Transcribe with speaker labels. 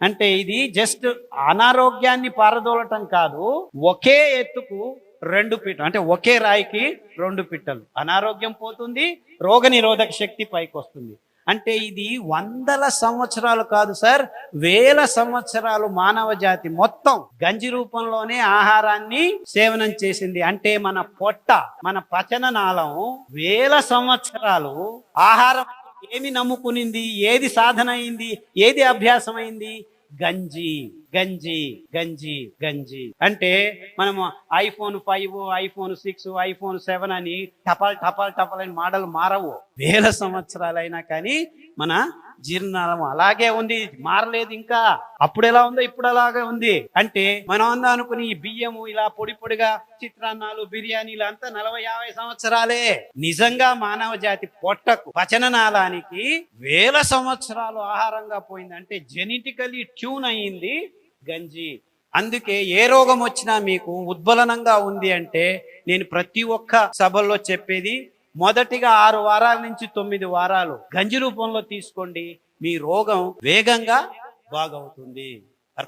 Speaker 1: అంటే ఇది జస్ట్ అనారోగ్యాన్ని పారదోలటం కాదు ఒకే ఎత్తుకు రెండు పిట్ట అంటే ఒకే రాయికి రెండు పిట్టలు అనారోగ్యం పోతుంది రోగ నిరోధక శక్తి పైకి వస్తుంది అంటే ఇది వందల సంవత్సరాలు కాదు సార్ వేల సంవత్సరాలు మానవ జాతి మొత్తం గంజి రూపంలోనే ఆహారాన్ని సేవనం చేసింది. అంటే మన పొట్ట మన పచన నాళం వేల సంవత్సరాలు ఆహారం ఏమి నమ్ముకునింది? ఏది సాధన అయింది ఏది అభ్యాసం అయింది గంజి గంజి గంజి గంజి. అంటే మనము iPhone five iPhone six iPhone seven అని టపాల్ టపాల్ టపాల్ అని మోడల్ మారవు. వేల సంవత్సరాలైనా కానీ మన జీర్ణాలము అలాగే ఉంది మారలేదు ఇంకా. అప్పుడు ఎలా ఉందో ఇప్పుడు అలాగే ఉంది. అంటే మనం అందా అనుకుని ఈ బియ్యము ఇలా పొడి పొడిగా చిత్రాన్నాలు బిర్యానీలు అంతా నలభై యాభై సంవత్సరాలే. నిజంగా మానవ జాతి పొట్టకు పచననాళానికి వేల సంవత్సరాలు ఆహారంగా పోయింది. అంటే జెనెటికలీ ట్యూన్ అయ్యింది గంజి. అందుకే ఏ రోగం వచ్చినా మీకు ఉద్బలనంగా ఉంది అంటే నేను ప్రతి ఒక్క సభల్లో చెప్పేది మొదటిగా ఆరు వారాల నుంచి తొమ్మిది వారాలు గంజి రూపంలో తీసుకోండి. మీ రోగం వేగంగా బాగవుతుంది.